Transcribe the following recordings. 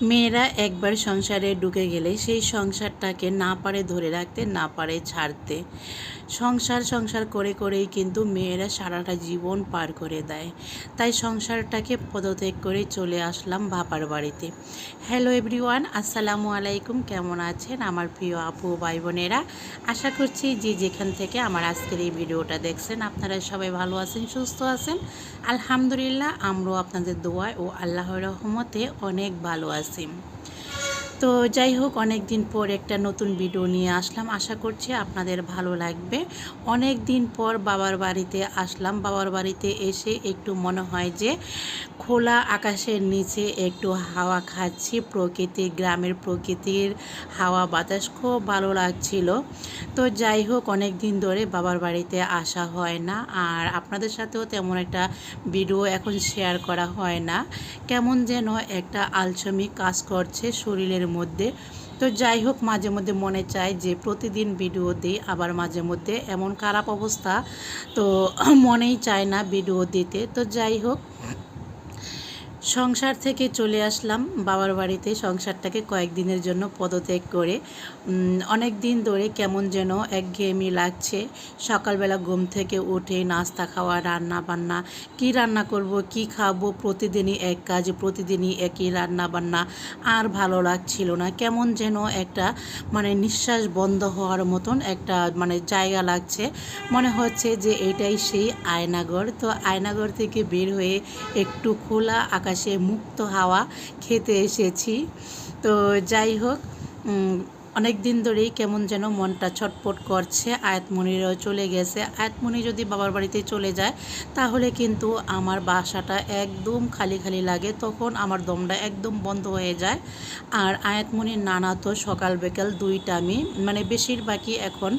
মেয়েরা একবার সংসারে ঢুকে গেলে সেই সংসারটাকে না পারে ধরে রাখতে না পারে ছাড়তে। সংসার সংসার করে করেই কিন্তু মেয়েরা সারাটা জীবন পার করে দেয়। তাই সংসারটাকে পদত্যাগ করে চলে আসলাম বাবার বাড়িতে। হ্যালো এভরিওয়ান আসসালামু আলাইকুম। কেমন আছেন আমার প্রিয় আপু, ভাই বোনেরা? আশা করছি যে যেখান থেকে আমার আজকের এই ভিডিওটা দেখছেন, আপনারা সবাই ভালো আছেন, সুস্থ আছেন। আলহামদুলিল্লাহ, আমরাও আপনাদের দোয়ায় ও আল্লাহর রহমতে অনেক ভালো আছি। তো যাই হোক অনেক দিন পর একটা নতুন ভিডিও নিয়ে আসলাম। আশা করছি আপনাদের ভালো লাগবে। অনেক দিন পর বাবার বাড়িতে আসলাম। বাবার বাড়িতে এসে একটু মনে হয় যে খোলা আকাশের নিচে একটু হাওয়া খাচ্ছি। প্রকৃতির গ্রামের প্রকৃতির হাওয়া বাতাস খুব ভালো লাগছিল। তো যাই হোক অনেক দিন ধরে বাবার বাড়িতে আসা হয় না। আর আপনাদের সাথেও তেমন একটা ভিডিও এখন শেয়ার করা হয় না। কেমন যেন একটা আলসমি কাজ করছে শরীরের মধ্যে। তো যাই হোক, মাঝে মধ্যে মনে চায় যে প্রতিদিন ভিডিও দিই, আবার মাঝে মধ্যে এমন খারাপ অবস্থা তো মনেই চায় না ভিডিও দিতে। তো যাই হোক সংসার থেকে চলে আসলাম বাবার বাড়িতে। সংসারটাকে কয়েকদিনের জন্য পদত্যাগ করে অনেক দিন ধরে কেমন যেন একঘেয়েমি লাগছে। সকালবেলা ঘুম থেকে উঠে নাস্তা খাওয়া, রান্না বান্না, কি রান্না করব, কি খাব, প্রতিদিনই এক কাজ, প্রতিদিনই একই রান্না বান্না। আর ভালো লাগছিল না, কেমন যেন একটা মানে নিঃশ্বাস বন্ধ হওয়ার মতন একটা মানে জায়গা লাগছে। মনে হচ্ছে যে এটাই সেই আয়নাগর তো আয়নাগর থেকে বের হয়ে একটু খোলা আকাশে মুক্ত হাওয়া খেতে এসেছি। তো যাই হোক অনেক দিন ধরেই কেমন যেন মনটা ছটপট করছে, আয়াতমণিরাও চলে গেছে। আয়াতমণি যদি বাবার বাড়িতে চলে যায়, তাহলে কিন্তু আমার বাসাটা একদম খালি খালি লাগে। তখন আমার দমটা একদম বন্ধ হয়ে যায়। আর আয়াতমণির নানা তো সকাল বিকাল দুই টাইমই মানে বেশিরভাগই এখন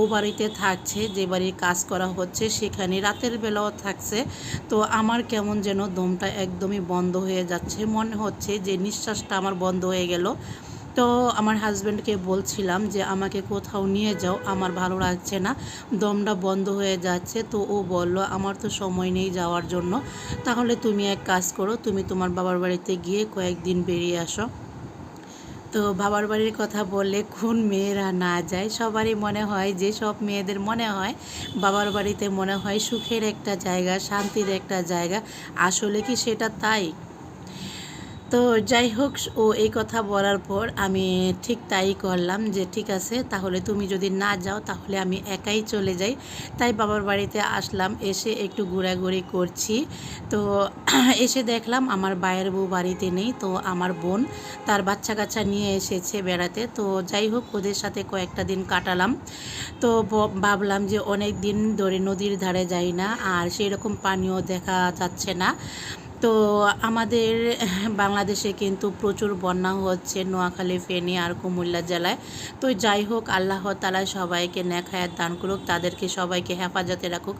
ও বাড়িতে থাকছে, যে বাড়ির কাজ করা হচ্ছে সেখানে রাতের বেলাও থাকছে। তো আমার কেমন যেন দমটা একদমই বন্ধ হয়ে যাচ্ছে। মনে হচ্ছে যে নিঃশ্বাসটা আমার বন্ধ হয়ে গেল। তো আমার হাজব্যান্ডকে বলছিলাম যে, আমাকে কোথাও নিয়ে যাও, আমার ভালো লাগছে না, দমটা বন্ধ হয়ে যাচ্ছে। তো ও বলল, আমার তো সময় নেই যাওয়ার জন্য। তাহলে তুমি এক কাজ করো, তুমি তোমার বাবার বাড়িতে গিয়ে কয়েকদিন বেরিয়ে আসো। তো বাবার বাড়ির কথা বললে কোন মেয়েরা না যায়, সবারই মনে হয় যে, সব মেয়েদের মনে হয় বাবার বাড়িতে মনে হয় সুখের একটা জায়গা, শান্তির একটা জায়গা। আসলে কি সেটা তাই? তো যাই হোক, ও এই কথা বলার পর আমি ঠিক তাই করলাম যে, ঠিক আছে, তাহলে তুমি যদি না যাও, তাহলে আমি একাই চলে যাই। তাই বাবার বাড়িতে আসলাম, এসে একটু ঘোরাঘুরি করছি। তো এসে দেখলাম আমার বায়ের বউ বাড়িতে নেই, তো আমার বোন তার বাচ্চা কাচ্চা নিয়ে এসেছে বেড়াতে। তো যাই হোক, ওদের সাথে কয়েকটা দিন কাটালাম। তো ভাবলাম যে অনেক দিন ধরে নদীর ধারে যাই না, আর সেই রকম পানিও দেখা যাচ্ছে না। তো আমাদের, বাংলাদেশে কিন্তু প্রচুর বন্যা হচ্ছে নোয়াখালী, ফেনী আর কুমিল্লা জেলায়। তো যাই হোক, আল্লাহ তালা সবাইকে নেখায়াত দান করুক, তাদেরকে সবাইকে হেফাজতে রাখুক,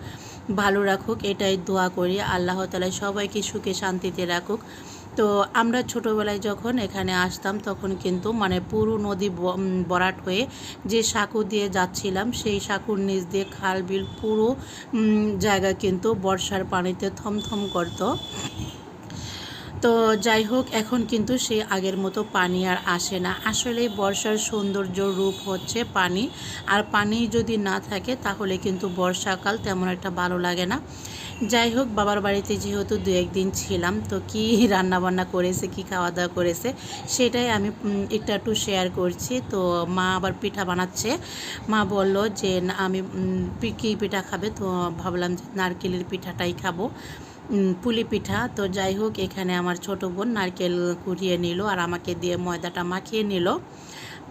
ভালো রাখুক, এটাই দোয়া করি। আল্লাহ তালা সবাইকে সুখে শান্তিতে রাখুক। তো আমরা ছোটোবেলায় যখন এখানে আসতাম, তখন কিন্তু মানে পুরো নদী বরাট হয়ে যে সাঁকু দিয়ে যাচ্ছিলাম, সেই সাঁকুর নিচ দিয়ে খাল, বিল পুরো জায়গা কিন্তু বর্ষার পানিতে থমথম করতো। তো যাই হোক, এখন কিন্তু সে আগের মতো পানি আর আসে না। আসলে বর্ষার সৌন্দর্য রূপ হচ্ছে পানি। আর পানি যদি না থাকে, তাহলে কিন্তু বর্ষাকাল তেমন একটা ভালো লাগে না। যাই হোক, বাবার বাড়িতে যেহেতু দু একদিন ছিলাম, তো কি রান্নাবান্না করেছে, কি খাওয়া দাওয়া করেছে, সেটাই আমি একটু একটু শেয়ার করছি। তো মা আবার পিঠা বানাচ্ছে। মা বলল যে আমি কী পিঠা খাবে? তো ভাবলাম যে, নারকেলের পিঠাটাই খাব। পুলি পিঠা। তো যাই হোক, এখানে আমার ছোট বোন নারকেল কুড়িয়ে নিল আর আমাকে দিয়ে ময়দাটা মাখিয়ে নিল।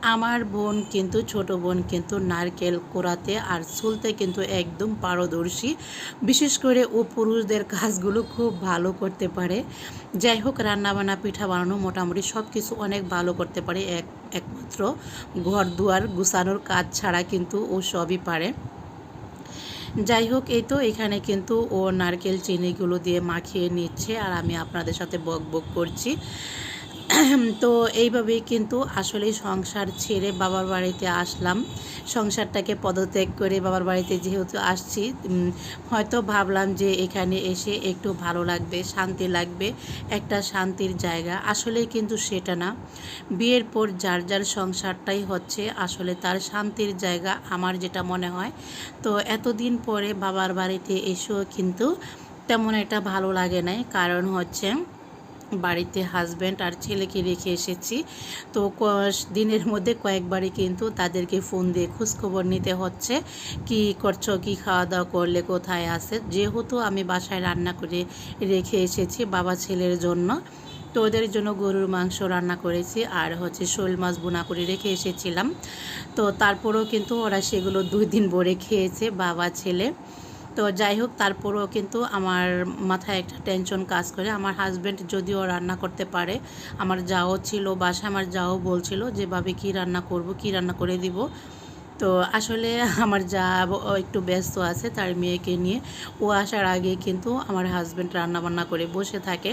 আমার বোন কিন্তু, ছোট বোন কিন্তু নারকেল কোড়াতে আর চুলতে কিন্তু একদম পারদর্শী। বিশেষ করে ও পুরুষদের কাজগুলো খুব ভালো করতে পারে। যাই হোক, রান্নাবান্না, পিঠা বানানো মোটামুটি সব কিছু অনেক ভালো করতে পারে। এক, একমাত্র ঘর দুয়ার গুছানোর কাজ ছাড়া কিন্তু ও সবই পারে। যাই হোক, এই তো এখানে কিন্তু ও নারকেল চিনিগুলো দিয়ে মাখিয়ে নিচ্ছে আর আমি আপনাদের সাথে বক বক করছি। তো এইভাবেই কিন্তু আসলে সংসার ছেড়ে বাবার বাড়িতে আসলাম। সংসারটাকে পদত্যাগ করে বাবার বাড়িতে যেহেতু আসছি হয়তো ভাবলাম যে এখানে এসে একটু ভালো লাগবে, শান্তি লাগবে, একটা শান্তির জায়গা। আসলে কিন্তু সেটা না। বিয়ের পর যার যার সংসারটাই হচ্ছে, আসলে তার শান্তির জায়গা আমার যেটা মনে হয়। তো এতদিন পরে বাবার বাড়িতে এসেও কিন্তু তেমন একটা ভালো লাগে নাই। কারণ হচ্ছে বাড়িতে হাজব্যান্ড আর ছেলেকে রেখে এসেছি। তো দিনের মধ্যে কয়েকবারই কিন্তু তাদেরকে ফোন দিয়ে খোঁজখবর নিতে হচ্ছে। কি করছ, কি খাওয়া দাওয়া করলে, কোথায় আছে? যেহেতু আমি বাসায় রান্না করে রেখে এসেছি বাবা ছেলের জন্য। তো ওদের জন্য গরুর মাংস রান্না করেছি আর হচ্ছে শোল মাছ বোনা করে রেখে এসেছিলাম। তো তারপরেও কিন্তু ওরা সেগুলো দুই দিন ভরে খেয়েছে বাবা, ছেলে। তো যাই হোক, তারপরেও কিন্তু আমার মাথায় একটা টেনশন কাজ করে। আমার হাজব্যান্ড যদিও রান্না করতে পারে, আমার যাও ছিল বাসা আমার যাও বলছিল যেভাবে কি রান্না করব? কি রান্না করে দিব? তো আসলে আমার যা একটু ব্যস্ত আছে তার মেয়েকে নিয়ে, ও আসার আগে কিন্তু আমার হাজব্যান্ড রান্না বান্না করে বসে থাকে।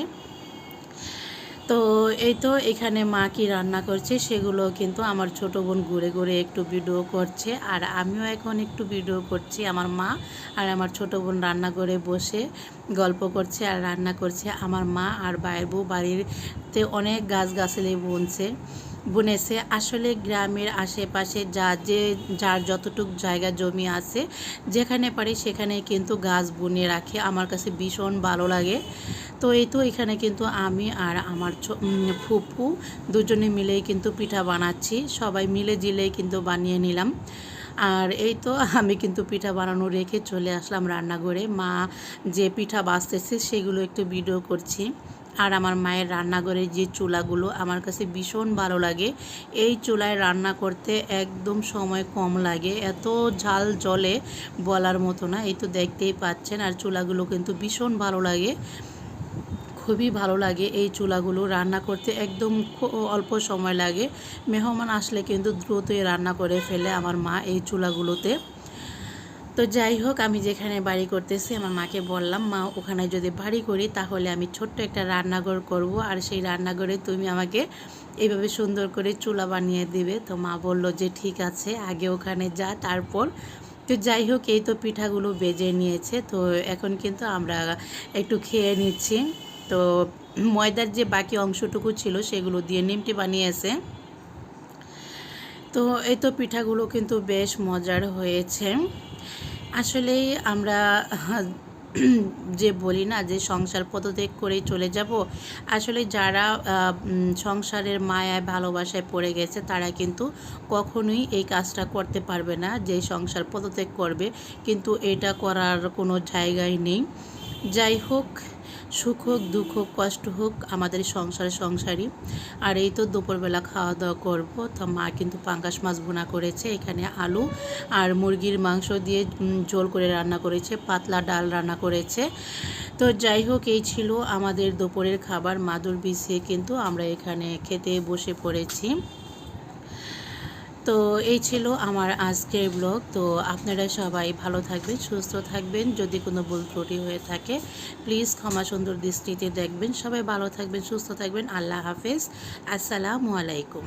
তো এই তো এখানে মা কি রান্না করছে সেগুলো কিন্তু আমার ছোট বোন ঘুরে ঘুরে একটু ভিডিও করছে। আর আমিও এখন একটু ভিডিও করছি আমার মা আর আমার ছোট বোন রান্না করে বসে গল্প করছে আর রান্না করছে। আমার মা আর বাইর বউ বাড়িতে অনেক গাছগাছালি বুনছে। বুনেছে। আসলে গ্রামের আশেপাশে যা যে, যার যতটুক জায়গা জমি আছে, যেখানে পারি সেখানে কিন্তু গাছ বুনে রাখে। আমার কাছে ভীষণ ভালো লাগে। তো এই তো এখানে কিন্তু আমি আর আমার ফুপু দুজনে মিলেই কিন্তু পিঠা বানাচ্ছি। সবাই মিলে জিলেই কিন্তু বানিয়ে নিলাম। আর এই তো আমি কিন্তু পিঠা বানানো রেখে চলে আসলাম রান্নাঘরে। মা যে পিঠা বাঁচতেছে সেগুলো একটু ভিডিও করছি। আর আমার মায়ের রান্নাঘরের যে চুলাগুলো আমার কাছে ভীষণ ভালো লাগে। এই চুলায় রান্না করতে একদম সময় কম লাগে। এত ঝাল জলে বলার মতো না, এই তো দেখতেই পাচ্ছেন। আর চুলাগুলো কিন্তু ভীষণ ভালো লাগে, খুবই ভালো লাগে এই চুলাগুলো রান্না করতে। একদম অল্প সময় লাগে। মেহমান আসলে কিন্তু দ্রুতই রান্না করে ফেলে আমার মা এই চুলাগুলোতে। তো যাই হোক, আমি যেখানে বাড়ি করতেছি, আমার মাকে বললাম, মা, ওখানে যদি বাড়ি করি, তাহলে আমি ছোট্ট একটা রান্নাঘর করব। আর সেই রান্নাঘরে তুমি আমাকে এইভাবে সুন্দর করে চুলা বানিয়ে দিবে। তো মা বলল যে, ঠিক আছে, আগে ওখানে যা, তারপর। তো যাই হোক, এই তো পিঠাগুলো বেজে নিয়েছে। তো এখন কিন্তু আমরা একটু খেয়ে নিচ্ছি। তো ময়দার যে বাকি অংশটুকু ছিল, সেগুলো দিয়ে নিমটি বানিয়েছে। তো এই তো পিঠাগুলো কিন্তু বেশ মজার হয়েছে। আসলে আমরা, যে বলি না যে সংসার পদত্যাগ করেই চলে যাব, আসলে যারা সংসারের মায়ায়, ভালোবাসায় পড়ে গেছে, তারা কিন্তু কখনোই এই কাজটা করতে পারবে না, যে সংসার পদত্যাগ করবে। কিন্তু এটা করার কোনো জায়গাই নেই। যাই হোক সুখ হোক, দুঃখ হোক, কষ্ট হোক, আমাদের সংসার সংসারই। আর এই তো দুপুরবেলা খাওয়া দাওয়া করব। তো মা কিন্তু পাঙ্গাস মাছ ভুনা করেছে, এখানে আলু আর মুরগির মাংস দিয়ে ঝোল করে রান্না করেছে, পাতলা ডাল রান্না করেছে। তো যাই হোক, এই ছিল আমাদের দুপুরের খাবার। মাদুর বিছিয়ে কিন্তু আমরা এখানে খেতে বসে পড়েছি। তো এই ছিল আমার আজকের ব্লগ। তো আপনারা সবাই ভালো থাকবেন, সুস্থ থাকবেন। যদি কোনো ভুল ত্রুটি হয়ে থাকে প্লিজ ক্ষমা সুন্দর দৃষ্টিতে দেখবেন। সবাই ভালো থাকবেন, সুস্থ থাকবেন। আল্লাহ হাফেজ। আসসালামু আলাইকুম।